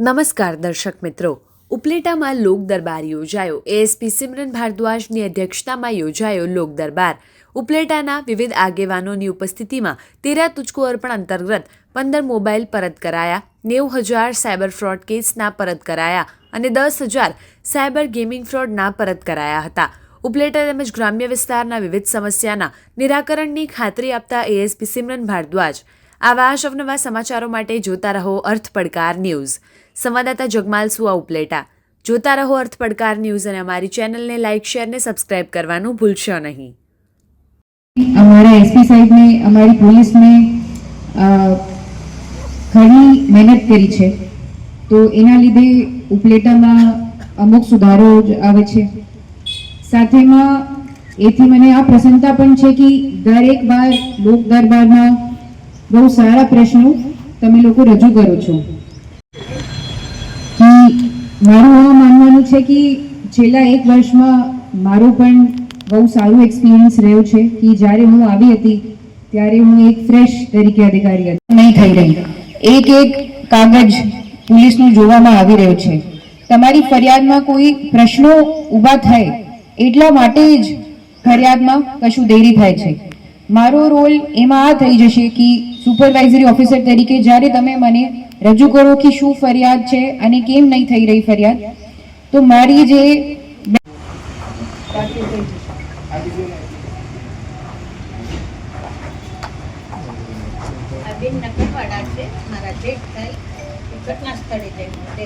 નમસ્કાર દર્શક મિત્રો. ઉપલેટામાં લોક દરબાર યોજાયો. એએસપી સિમરન ભારદ્વાજની અધ્યક્ષતામાં યોજાયો લોક દરબાર. ઉપલેટાના વિવિધ આગેવાનોની ઉપસ્થિતિમાં તેરા તુચકો અર્પણ અંતર્ગત પંદર મોબાઈલ પરત કરાયા, નેવું હજાર સાયબર ફ્રોડ કેસના પરત કરાયા અને દસ હજાર સાયબર ગેમિંગ ફ્રોડના પરત કરાયા હતા. ઉપલેટા તેમજ ગ્રામ્ય વિસ્તારના વિવિધ સમસ્યાના નિરાકરણની ખાતરી આપતા એએસપી સિમરન ભારદ્વાજ આવા અવનવા સમાચારો માટે જોતા રહો અર્થ પડકાર ન્યૂઝ. સંવાદદાતા જગમાલ સુઆ ઉપલેટા. જોતા રહો અર્થ પડકાર ન્યૂઝ અને અમારી ચેનલને લાઇક, શેર ને સબસ્ક્રાઇબ કરવાનું ભૂલશો નહીં. અમારા એસપી સાહેબને, અમારી પોલીસને ઘણી મહેનત કરી છે. તો એના લીધે ઉપલેટામાં અમુક સુધારો આવે છે. સાથેમાં એથી મને આ પ્રસન્નતા પણ છે કે દરેક વાર લોક દરબારમાં બહુ સારા પ્રશ્નો તમે લોકો રજૂ કરો છો. કે મારું એવું માનવાનું છે કે છેલ્લા એક વર્ષમાં મારું પણ બહુ સારું એક્સપિરિયન્સ રહ્યું છે કે જ્યારે હું આવી હતી, ત્યારે હું એક ફ્રેશ તરીકે અધિકારી હતી. નહીં થઈ રહી. એક એક કાગજ પોલીસનું જોવામાં આવી રહ્યો છે. તમારી ફરિયાદમાં કોઈ પ્રશ્નો ઊભા થાય એટલા માટે જ ફરિયાદમાં કશું દેરી થાય છે. મારો રોલ એમાં આ થઈ જશે કે સુપરવાઇઝરી ઓફિસર તરીકે જ્યારે તમે મને રજૂ કરો કે શું ફરિયાદ છે અને કેમ નહીં થઈ રહી ફરિયાદ, તો મારી જે ઘટના સ્થળે